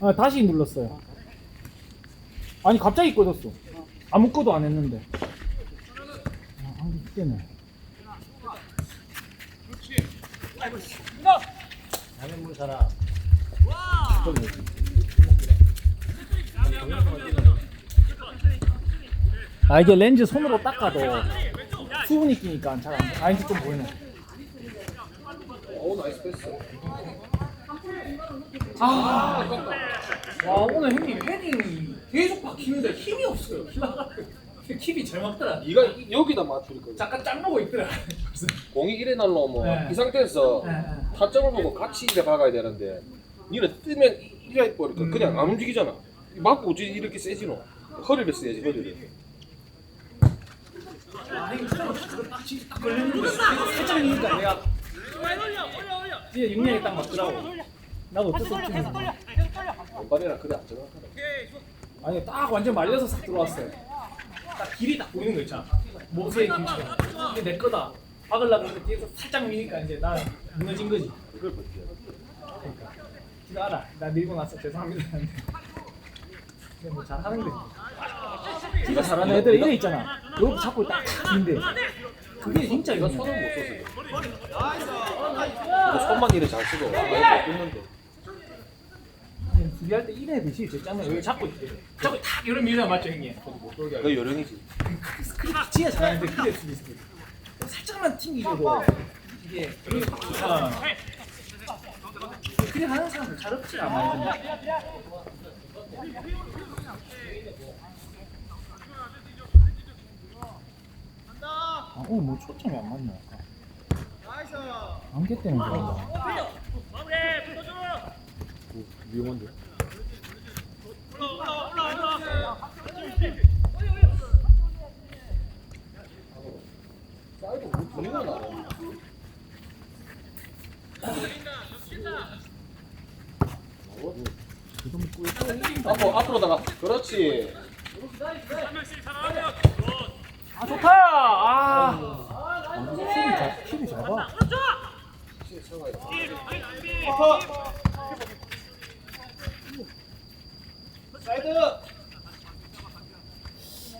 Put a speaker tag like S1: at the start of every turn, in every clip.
S1: 아, 다시 눌렀어요. 아니 갑자기 꺼졌어. 아무것도 안 했는데. 아, 한개 깨네.
S2: 장현물 사람.
S1: 아 이게 렌즈 손으로 닦아도 수분이 끼니까 잘 안. 아 이제 좀 보이네.
S3: 오 나이스 패스.
S1: 아, 와 오늘 형님 헤딩 계속 박히는데 힘이 없어요. 킵이 잘 맞더라.
S3: 네가 여기다 맞출 거야.
S1: 잠깐 짱 보고 있더라.
S3: 공이 이래 날라오면
S1: 네.
S3: 이 상태에서
S1: 네, 네.
S3: 타점을 보고 같이 이래 박아야 되는데 니는 뜨면 이래 해버리니까
S1: 음.
S3: 그냥 안 움직이잖아. 맞고 어찌 이렇게 세지 너. 허리를 써야지 허리를.
S1: 아, 그거 딱 진짜 딱 걸렸는데 살짝 미니까 내가 진짜 육량이 딱 맞더라고. 나도 어쩔 수 없지. 뭐.
S3: 왼발이랑 그래 안 정확하다.
S1: 아니 딱 완전 말려서 싹 들어왔어요. 딱 길이 딱 보이는 거 있잖아. 모세의 김치가. 이게 내 거다. 박으려고 했는데 뒤에서 살짝 미니까 이제 나 무너진 거지.
S3: 그걸 버텨.
S1: 그러니까. 지가 알아. 나 밀고 나서 죄송합니다. 근데 뭐 잘하는 거지. 진짜 잘하는 애들 이래 있잖아. 여기 잡고 딱 긴데. 그게 진짜
S3: 이거 손을 못 써서. 이거 손만 이래 잘 쓰고 이거 끊는데.
S1: 수비할 때 이래 듯이 저 짱은 여기 잡고 있대. 잡고 탁 이런 밀면 맞죠 형님?
S3: 그 요령이지.
S1: 그게 진짜 잘하는데 그래 수비 수비. 살짝만 튕기줘도 이게 좋잖아. 그래 하는 사람들 잘 없지 않아. 아, 오늘 뭐 초점이 안 맞나? 아까. 안개 때문에 그런가?
S3: 위험한데. 사이드 분위기가 나네. 앞으로 앞으로다가 그렇지.
S1: 아 좋다. 아. 킬이 잘 킬이 잘 봐.
S3: 사이드.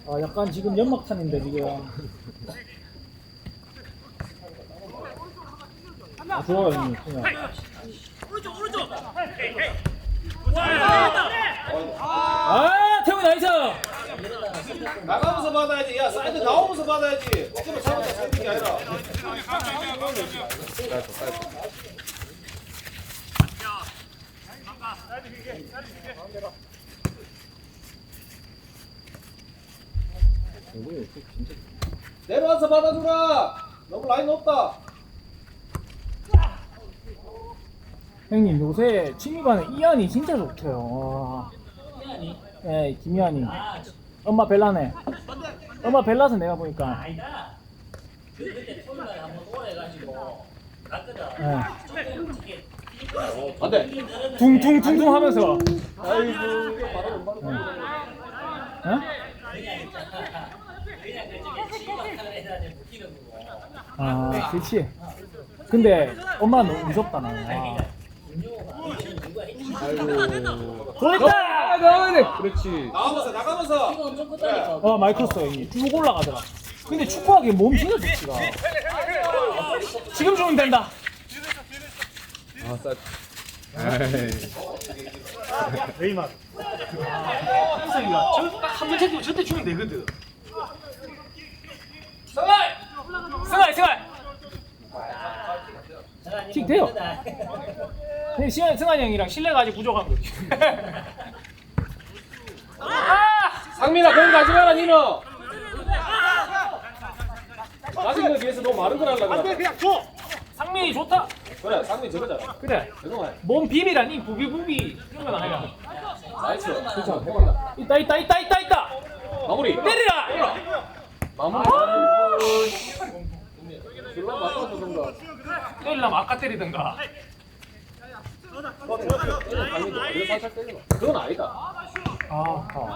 S1: 아 약간 지금 연막탄인데 지금. 아 좋아요 형님 그냥. 아 태훈 나이스.
S3: 나가면서 받아야지. 야 사이드 나오면서 받아야지. 어깨로 잡았다 세는 게 아니라. 내려와서 받아주라. 너무 라인 높다.
S1: 형님 요새 취미반에 이한이 진짜 좋대요. 와. 네 김이한이. 엄마 벨라네. 엄마 벨라서 내가 보니까.
S2: 아니다. 그 그때 토요일에 한번 오래가지고 갔거든.
S1: 네.
S3: 안돼.
S1: 둥둥둥둥 하면서.
S3: 아이고 이거 바로 왼발.
S1: 어?
S2: 그냥 있잖아. 그냥 그 저기 묶이는 거고.
S1: 아 그렇지. 근데 엄마 너무 무섭다 나.
S2: 그러니까 김용호가 지금
S3: 아이고.
S1: 그랬다.
S3: 나가네. 그렇지. 나가면서 나가면서.
S2: 이건 좀 끄다니까.
S1: 어 마이크로스 형이 쭉 올라가더라. 근데 축구하기 몸 진짜 좋지가. 지금 주면 된다.
S3: 아 사이드.
S1: 레이만. 한성이가 저딱한번 챙기면 절대 주면 되거든. 승아이! 승아이 승아이! 킥 돼요. 근데 시현 승환이 형이랑 신뢰가 아직 부족한 거지. 아!
S3: 상민아 거기 가지 마라 니너. 아직 너 뒤에서 너무 마른 걸 하려고 그래.
S1: 그냥 줘. 상민이 좋다.
S3: 그래 상민 저거잖아.
S1: 그래.
S3: 죄송해.
S1: 몸 비비라니 부비부비 이런 건 아니야.
S3: 나이스. 그렇죠. 해본다.
S1: 있다 있다 있다 있다 있다.
S3: 마무리.
S1: 때리라.
S3: 마무리. 졸라 맞다 주던가.
S1: 때리려면 아까 때리든가.
S3: 그건 아니다.
S1: 아, 아.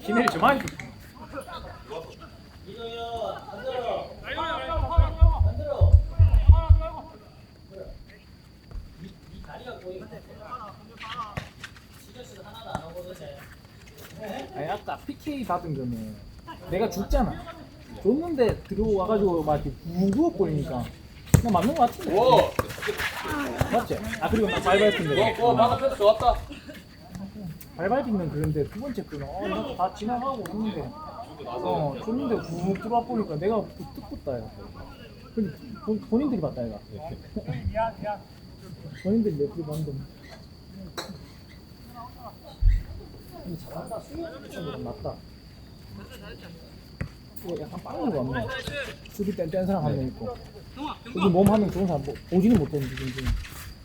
S1: 기내를 좀
S2: 오거든.
S1: 아니 아까 PK 받은 거는 내가 줬잖아. 줬는데 들어와가지고 막 이렇게 버리니까 그냥 맞는 거 같은데.
S4: 오!
S1: 맞지? 아 그리고 막 발발핀데.
S4: 어, 어, 방금 패스 좋았다.
S1: 발발핀은 그런데 두 번째 거는 어 이거 다 지나가고 있는데 어 줬는데 훅 들어와 보니까 내가 뜻깊다 이거. 근데 본- 본인들이 봤다 이거. 본인들이 몇개 봤는데. 근데 잘한다. 수비는 낫다. 이거 약간 빠른 거 같네. 수비 땐뗀 사람 한 명 있고. 여기 몸 하면 좋은 사람 뭐, 보지는 못했는데 지금.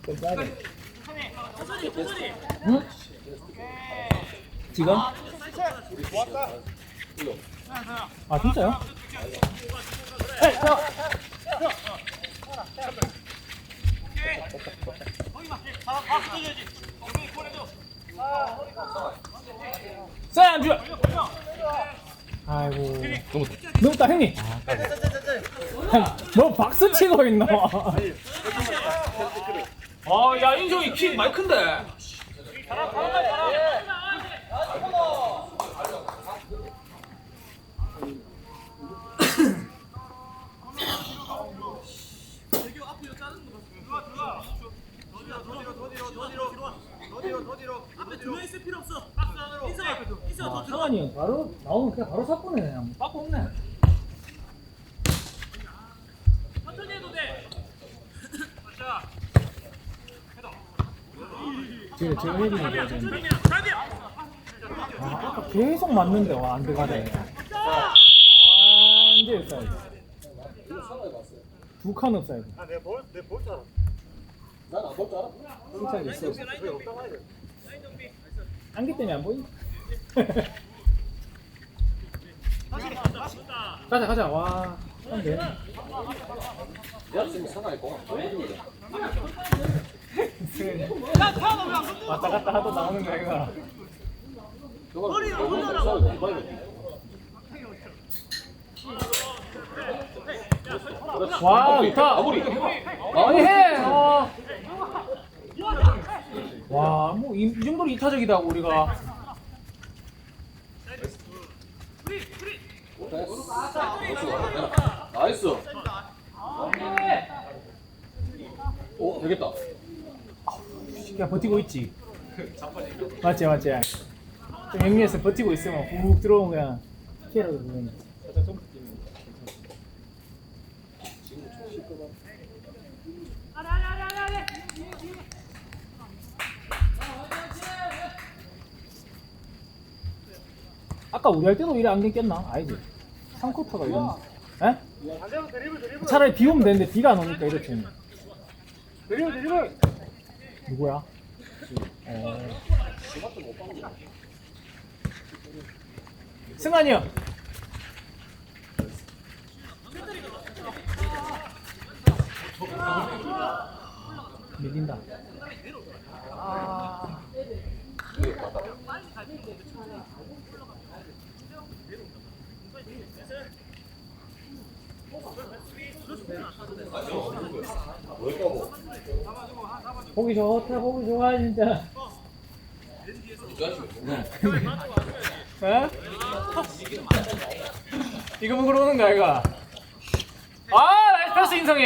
S1: 좀 빼야 돼. 응? 지금? 아 진짜요? 에이, 형! 자, 주 아이고. 넘었다, 형님. 너 박수 치고 있노?
S4: 아, 야, 인종이 키 많이 큰데.
S1: 아, 상환이 형 바로 나오면 그냥 바로 사건네 빠꾸 없네. 지금 제가 헤딩이 돼야 되는데. 아, 아까 계속 맞는데 와, 안 들어가네. 완전 사이드. 두칸 업사이드.
S5: 아, 내가 볼, 내가 볼줄 알아.
S4: 난안볼 줄 알아.
S1: 칭찬 있어. 안기 때문에 안 보이? 가자 가자 와 안돼 왔다 갔다 하도 나오는 거 이거
S4: 너무 빨리.
S1: 와 좋다
S4: 마무리.
S1: 아니 해 어. 와뭐 이, 이 정도로 이타적이다 우리가
S4: 나이스. 오, 되겠다.
S1: 그냥 버티고 있지? 맞지 맞지. 좀 영리해서 버티고 있으면 훅 들어오면 그냥 피해라도 보면 아까 우리 할 때도 이래 안경 꼈나? 아니지. 3쿼터가 이런 에? 차라리 비 오면 되는데 비가 안 오니까 이렇게
S5: 드리블, 드리블.
S1: 누구야? 어. 승환이 형. 밀린다. 보기 좋다, 보기 좋아, 진짜. 에? 이거 먹으러 오는 거야, 이거? 아, 나이스 패스, 인성이!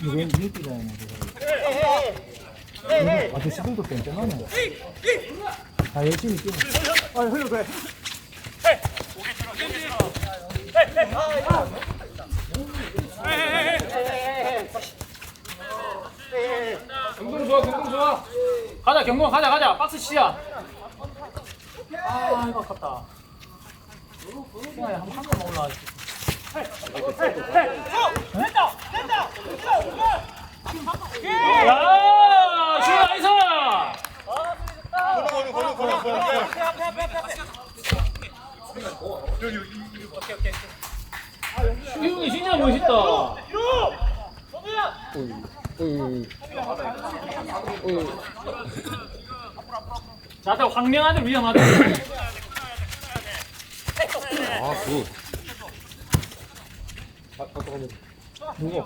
S1: 이거 이거. 아, 저 시들도 땡땡하네. 다 열심히 뛰어. 아, 흘러 그래.
S4: 경동 좋아, 경동 좋아.
S1: 가자, 경공 가자, 가자. 박스 치자. 아, 이거 아깝다. 시간에 한 번만 올라와. 멋있다.
S3: 어이, 어이, 어이.
S1: 자, 자, 황명한데 위험하다.
S3: 아, 굿. 아, 잠깐만요.
S1: 누구?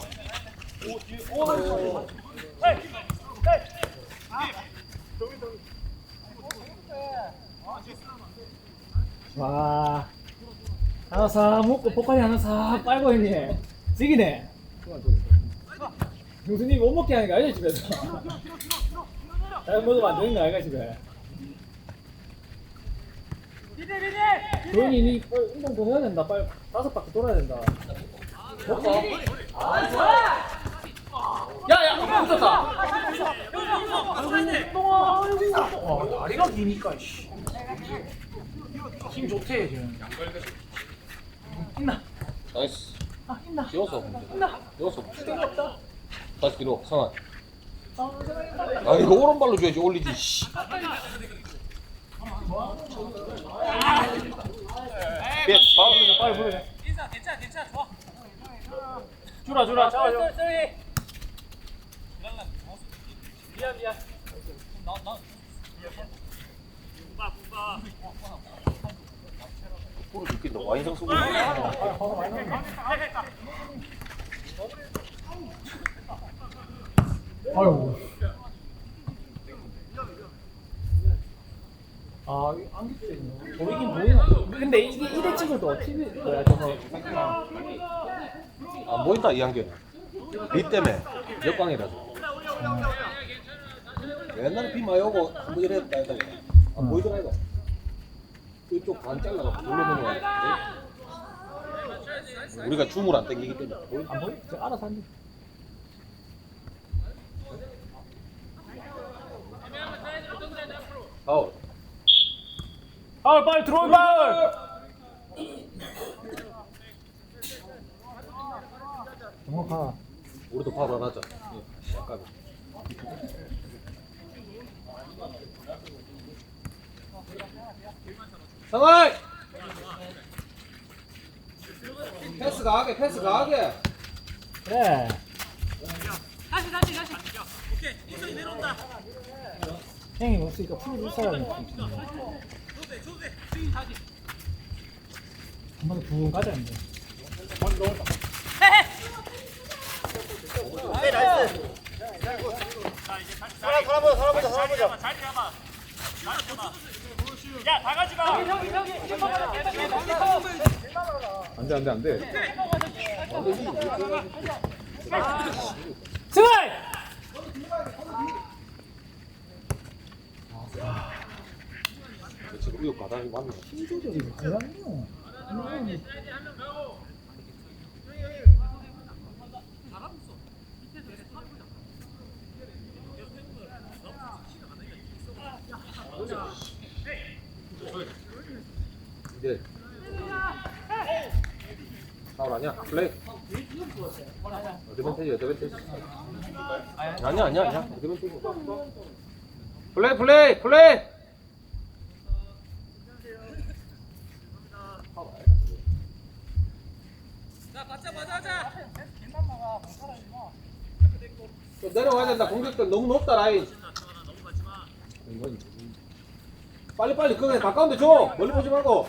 S1: 와, 하나 싹 먹고 포카리 하나 싹 빨고 있네. 찍이네. 형수님 못 먹게 하는 거 아니야 집에서? 잘 먹으면 안 되는 거 아이가 집에? 도현이 니 운동 더 해야 된다. 빨리 다섯 바퀴 돌아야 된다. 먹어. 야야 붙었다. 아이고 다리가 기니까 씨. 힘 좋대 지금. 힘나.
S3: 나이스.
S1: 아 힘나.
S3: 뛰어서.
S1: 힘나.
S3: 뛰어서.
S1: 때가 없다.
S3: 다시 뒤로. 성환.
S1: 아.
S3: 아, 이거 오른발로 줘야지. 올리지. 씨. 삐,
S1: 부르자 빨리 부르자. 인사 괜찮아 괜찮아 좋아. 주라 주라 잡아줘. 미안 미안.
S3: 코로 죽긴다. 와인상 쓰고.
S1: 아유. 아, 이거 안경 때문에 보이긴 보이나? 근데 이게 1회 찍어도 TV 뭐야 저거
S3: 안 보인다, 이 안경. 비 때문에. 역광이라서. 옛날에 비 많이 오고 한번 이랬다 했다. 안 보이더라, 이거. 이쪽 반 잘라갖고 눌러놓는 거 같은데. 우리가 줌을 안 땡기기 때문에. 보이-
S1: 안 보이? 저 알아서 한대.
S3: 파울.
S1: 아, 빨리 들어올 발. 정확하.
S3: 우리도 파울 안 하자. 예, 약간.
S4: 상하이 패스 가게 패스 가게.
S1: 그래. 형이 없으니까 풀어줄 사람이 없지. 한 번에 붕 가자 이제.
S5: 사람 사람 보자 사람 보자 사람 보자
S4: 안돼 안돼 안돼
S1: 승환!
S3: 지금 우유 가다니 맞네.
S1: 힘 조절이 뭐야요?
S3: 이제. 파울 아니야? 플레이. 어드밴테지, 어드밴테지. 아니야, 아니야, 아니야. 어드밴테지. 플레이, 플레이, 플레이. 좀 내려와야 된다. 공격들 너무 높다 라인. 빨리 빨리 그거 가까운데 줘. 멀리 보지 말고.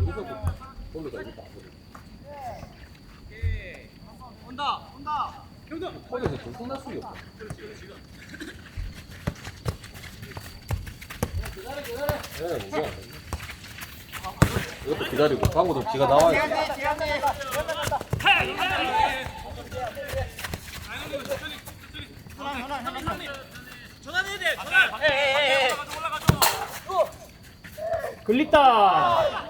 S3: 여기서 볼로 다 이겼다. 온다 온다. 폰에서 좀 끝날 수가 없어. 기다려 기다려. 이것도 기다리고 방구도 지가 나와야 돼.
S1: 글리다. 야,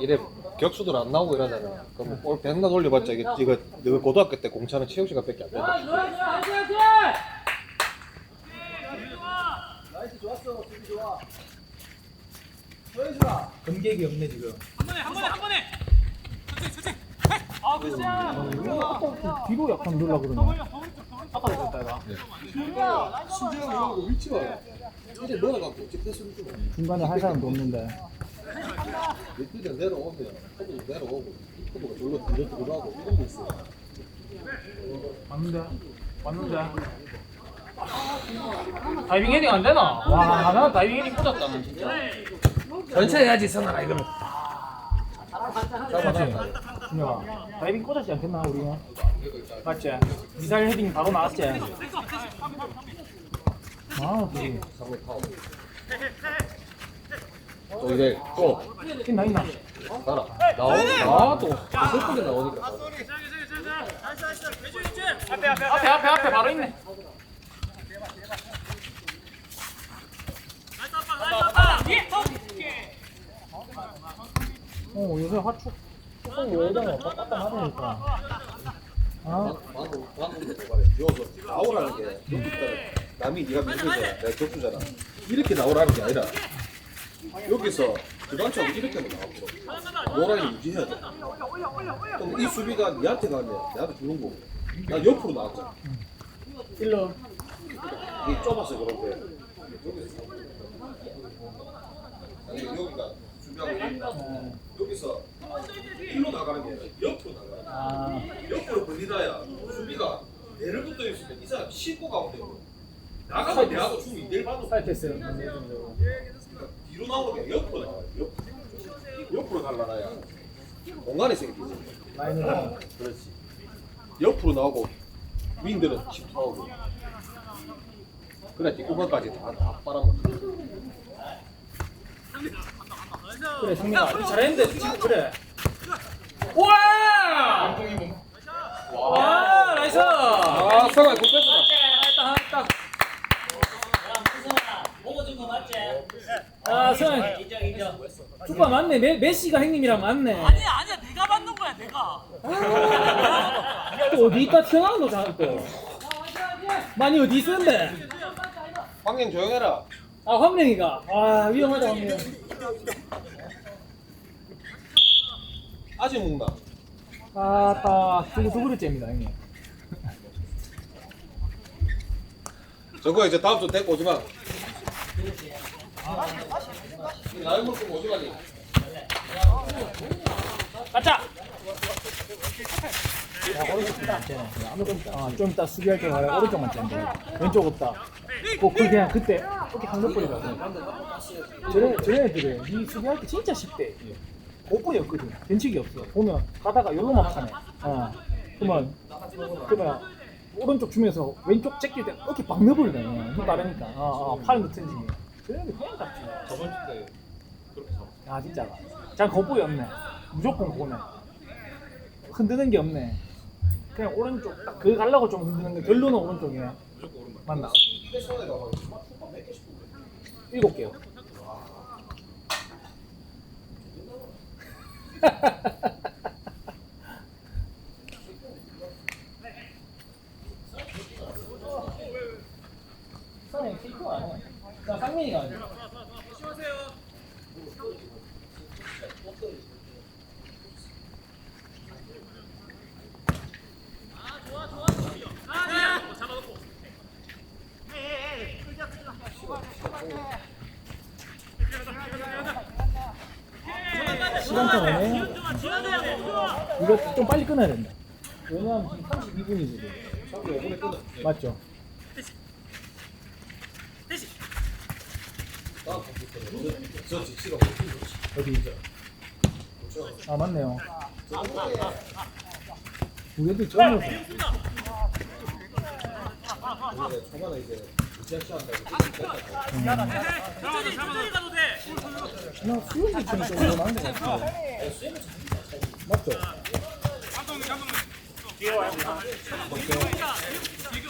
S3: 이래 격수들 안 나오고 이러잖아. 그럼 볼 백나 돌려봤자 이게 이거 이거 고등학교 때 공차는 체육 시간밖에 안 된다.
S1: 검객이 없네 지금. 어, 이거 아까부터 뒤로 약간 놀라 그러네. 아까도 그랬다가
S3: 신재영 이거 위치가 이제 내려가고 집 패스를 주고
S1: 중간에 할 사람도 없는데.
S3: 밑에 내려오면 코드도 내려오고 코드가 절로 뒤로 들어가고 이런 게 있어.
S1: 맞는데? 맞는데? 다이빙 헤딩 안 되나? 와, 나 다이빙 헤딩 꽂았다, 난 진짜. 전체 해야지, 성아라, 이거는. 맞지? 준혁 아, 다이빙 꽂았지 않겠나, 우리가? 맞지? 미사일 헤딩 바로 나왔지? 아, 그게.
S3: 또 이제 또
S1: 있나, 있나?
S3: 가라. 나오 나도 슬프게 나오니까.
S1: 앞에, 앞에, 앞에, 바로 있네. 어, 요새 화축, 왔다 갔다 하니까. 아,
S3: 방금 말해. 나오라는 게 여기 있다. 남이 네가 밀고잖아. 내가 격수잖아. 이렇게 나오라는 게 아니라 여기서 주관처럼 이렇게 나오고 노라인 유지해야 돼. 그럼 이 수비가 니한테 가면 내한테 주는 거고. 나 옆으로 나왔잖아.
S1: 일로.
S3: 이게 좁아서 그런데 여기서 아니 여기가 수비하고 있다. 여기서 일로 나가는 게 아니라 옆으로 나가.
S1: 아,
S3: 옆으로 벌리다야 수비가 내를 붙어 있으면 이 사람 씻고 가면 되고 나가면 내하고 춤이 내일 봐도
S1: 사이트했어요.
S3: 뒤로 나오는 게 옆으로 나와요 옆으로 옆으로 갈라놔야. 공간이 생기지.
S1: 라인으로.
S3: 그렇지. 옆으로 나오고 윈들은 집중하고. 그래 뒷구멍까지 다, 다 빨아먹어
S1: 그래, 상민아. 잘했는데, 지금 그래. 우와! 와, 나이스!
S3: 아 성아 굿.
S2: 보고 준거 맞지?
S1: 아, 승.
S2: 인정, 인정.
S1: 축구 맞네. 메, 메시가 형님이랑 맞네.
S6: 아니야 아니야 내가 받는 거야 내가
S1: 또 어디 있다 튀어나온 거 자, 또. 많이 어디 있었는데?
S3: 황님 조용해라
S1: 아, 황명이가. 아, 위험하다, 황명.
S3: 아직 먹나
S1: 아따, 두구 두구르째입니다, 형님.
S3: 저거 이제 다음 주 데리고 오지 마 나이 먹고 오지 마니
S1: 가자! 야, 오른쪽 있다. 쟤네. 어, 좀 이따 수비할 때 가야 오른쪽만 짠데. 왼쪽 없다. 그, 그 그냥 그때 이렇게 강력벌이라고. 저래, 저래 애들은 이 수비할 때 진짜 쉽대. 고분이 없거든. 변칙이 없어. 보면 가다가 요로만 하네. 어. 그러면, 그러면 오른쪽 주면서 왼쪽 제낄 때 이렇게 막 넣어버리네. 힘 빠르니까. 어, 어, 팔 넣든지. 저래 애들 그냥 잡지.
S3: 저번 주때 그렇게 잡았어
S1: 아 진짜 잘 거부이 없네 무조건 보네 흔드는 게 없네. 그냥 오른쪽 딱 그거 가려고 좀 흔드는 게 결론은
S3: 오른발
S1: 맞나? 일곱 개요. 쌍이 케이크가 아니야 나 쌍민이가 아니야 시간차 안에 이거 좀 빨리 끊어야 된다. 왜냐면 지금 32분이거든.
S3: 35분에 끊어
S1: 맞죠? 있죠? 아 맞네요. 우리 애들 처음으로
S3: 초반에 이제
S1: 그냥 수영이 치는 쪽으로 나은 것 같아. 맞죠?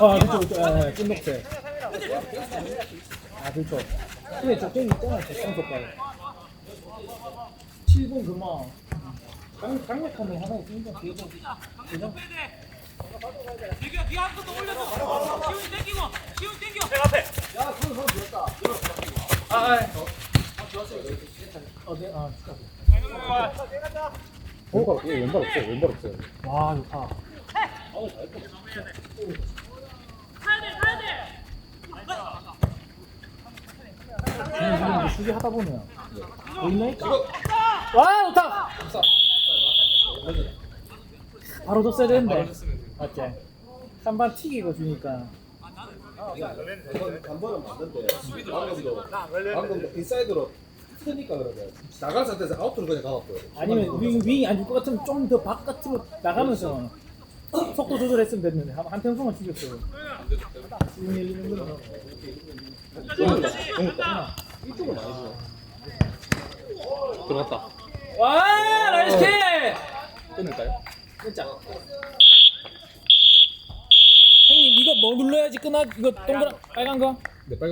S1: 아 그쵸 그쵸 예, 예, 찐독색 아 그쵸 근데 저쪽에 있잖아 저쪽 색깔 7분 그만 강, 강력함이 하나 있으니까 뒤에서 그죠?
S6: 네가 네가 한 번더 올려서 시훈이 땡기고 시훈이 땡겨 내 앞에
S1: 아, 아. 어, 네, 아, 축하.
S3: 왼발 얘 왼발 없어요 왼발 없어요
S1: 와, 좋다. 지금 이제 수비 하다 보면 보이네? 와, 좋다. 바로 줬어야 되는데. 맞지? 한 번 튀기고 주니까.
S3: 한 번은 맞는데 방금도 방금도 인사이드로 트니까 그러네 나갈 상태에서 아웃으로 그냥 가봤고요
S1: 아니면 윙, 윙이 안 줄 것 같으면 좀 더 바깥으로 나가면서 속도 조절했으면 됐는데 한, 한 평송만 죽였어. 지금 열리는 거는.
S3: 이쪽을 많이 주네 들어갔다
S1: 와, 나이스 킥!
S3: 끊을까요?
S1: 진짜. 이거 뭐 눌러야지 끝나? 이거 동그란 빨간 거?
S3: 네 빨간